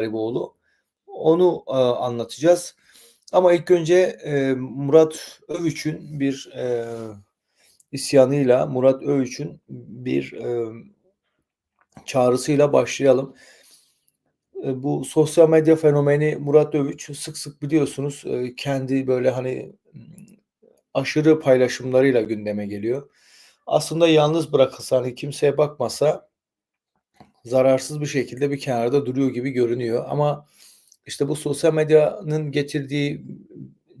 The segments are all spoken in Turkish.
Gariboğlu. Onu e, anlatacağız. Ama ilk önce e, Murat Övüç'ün bir e, isyanıyla, Murat Övüç'ün bir e, çağrısıyla başlayalım. E, bu sosyal medya fenomeni Murat Övüç sık sık biliyorsunuz e, kendi böyle hani aşırı paylaşımlarıyla gündeme geliyor. Aslında yalnız bırakılsa hani kimseye bakmasa zararsız bir şekilde bir kenarda duruyor gibi görünüyor. Ama işte bu sosyal medyanın getirdiği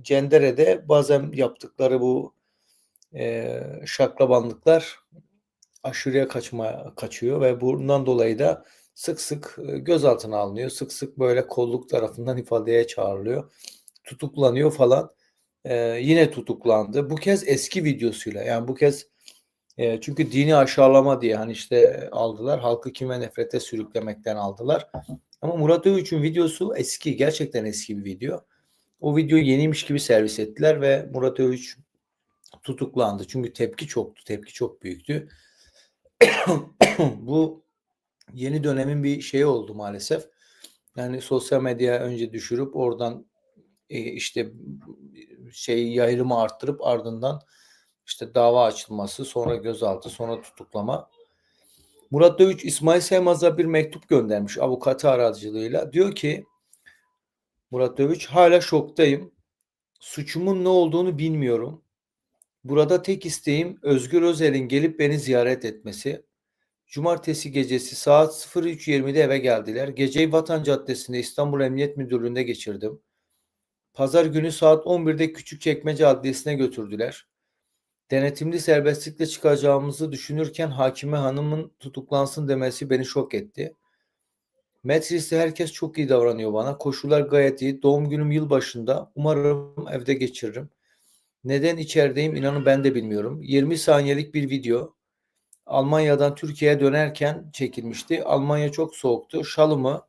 cenderede bazen yaptıkları bu e, şaklabanlıklar aşırıya kaçma kaçıyor ve bundan dolayı da sık sık gözaltına alınıyor. Sık sık böyle kolluk tarafından ifadeye çağrılıyor. Tutuklanıyor falan. Ee, yine tutuklandı. Bu kez eski videosuyla yani bu kez e, çünkü dini aşağılama diye hani işte aldılar. Halkı kime nefrete sürüklemekten aldılar. Ama Murat Övüç'ün videosu eski. Gerçekten eski bir video. O videoyu yeniymiş gibi servis ettiler ve Murat Övüç tutuklandı. Çünkü tepki çoktu. Tepki çok büyüktü. Bu yeni dönemin bir şeyi oldu maalesef. Yani sosyal medya önce düşürüp oradan e, işte şey yayılımı arttırıp ardından işte dava açılması, sonra gözaltı, sonra tutuklama. Murat Dövüç İsmail Saymaz'a bir mektup göndermiş avukatı aracılığıyla. Diyor ki Murat Dövüç hala şoktayım. Suçumun ne olduğunu bilmiyorum. Burada tek isteğim Özgür Özel'in gelip beni ziyaret etmesi. Cumartesi gecesi saat 03.20'de eve geldiler. Geceyi Vatan Caddesi'nde İstanbul Emniyet Müdürlüğü'nde geçirdim. Pazar günü saat 11'de Küçükçekmece Adliyesi'ne götürdüler. Denetimli serbestlikle çıkacağımızı düşünürken hakime hanımın tutuklansın demesi beni şok etti. Metris'te herkes çok iyi davranıyor bana. Koşullar gayet iyi. Doğum günüm yılbaşında. Umarım evde geçiririm. Neden içerideyim inanın ben de bilmiyorum. 20 saniyelik bir video. Almanya'dan Türkiye'ye dönerken çekilmişti. Almanya çok soğuktu. Şalımı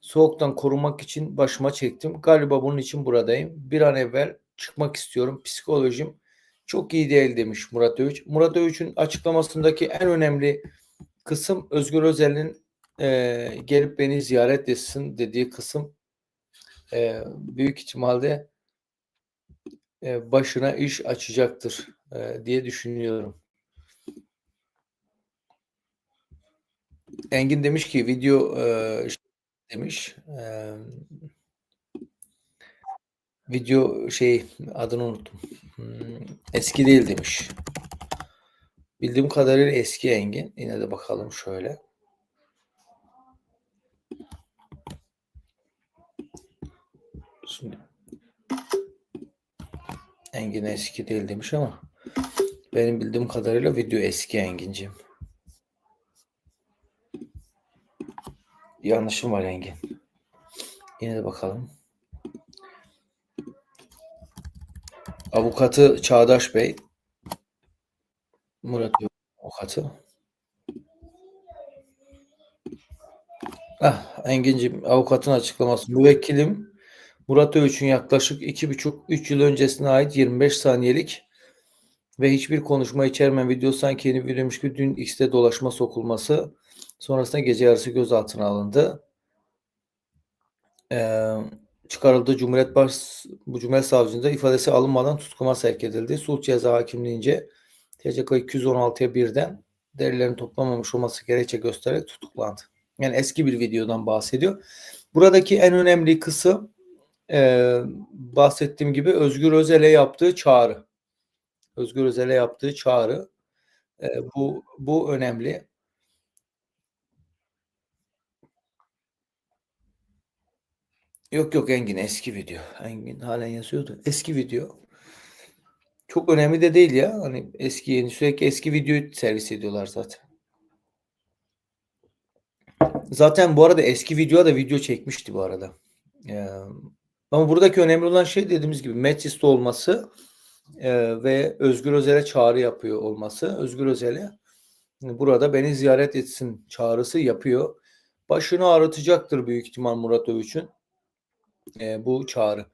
soğuktan korumak için başıma çektim. Galiba bunun için buradayım. Bir an evvel çıkmak istiyorum. Psikolojim çok iyi değil demiş Murat Övüç. Murat Övüç'ün açıklamasındaki en önemli kısım Özgür Özel'in e, gelip beni ziyaret etsin dediği kısım e, büyük ihtimalle e, başına iş açacaktır e, diye düşünüyorum. Engin demiş ki video e, demiş e, video şey adını unuttum. Hmm, eski değil demiş. Bildiğim kadarıyla eski Engin. Yine de bakalım şöyle. Şimdi Engin eski değil demiş ama benim bildiğim kadarıyla video eski Engin'cim. Yanlışım var Engin. Yine de bakalım. Avukatı Çağdaş Bey. Murat avukatı. Ah, Engin'cim avukatın açıklaması. Müvekkilim Murat Övüç'ün yaklaşık 2,5-3 yıl öncesine ait 25 saniyelik ve hiçbir konuşma içermeyen video sanki yeni videoymuş gibi dün X'te dolaşma sokulması sonrasında gece yarısı gözaltına alındı. Ee, çıkarıldı Cumhuriyet Baş bu Cumhuriyet Savcılığında ifadesi alınmadan tutukuma sevk edildi. Sulh Ceza Hakimliğince TCK 216'ya birden delillerin toplamamış olması gerekçe göstererek tutuklandı. Yani eski bir videodan bahsediyor. Buradaki en önemli kısım e, bahsettiğim gibi Özgür Özel'e yaptığı çağrı. Özgür Özel'e yaptığı çağrı. E, bu bu önemli. Yok yok Engin eski video. Engin halen yazıyordu. Eski video. Çok önemli de değil ya. Hani eski yeni sürekli eski videoyu servis ediyorlar zaten. Zaten bu arada eski videoya da video çekmişti bu arada. Ee, ama buradaki önemli olan şey dediğimiz gibi Metris'te olması e, ve Özgür Özel'e çağrı yapıyor olması. Özgür Özel'e burada beni ziyaret etsin çağrısı yapıyor. Başını ağrıtacaktır büyük ihtimal Murat Övüç'ün e, bu çağrı.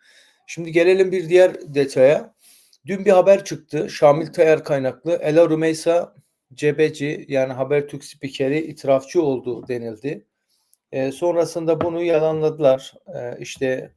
Şimdi gelelim bir diğer detaya. Dün bir haber çıktı. Şamil Tayar kaynaklı. Ela Rumeysa Cebeci yani Habertürk spikeri itirafçı oldu denildi. Eee, sonrasında bunu yalanladılar. Eee, işte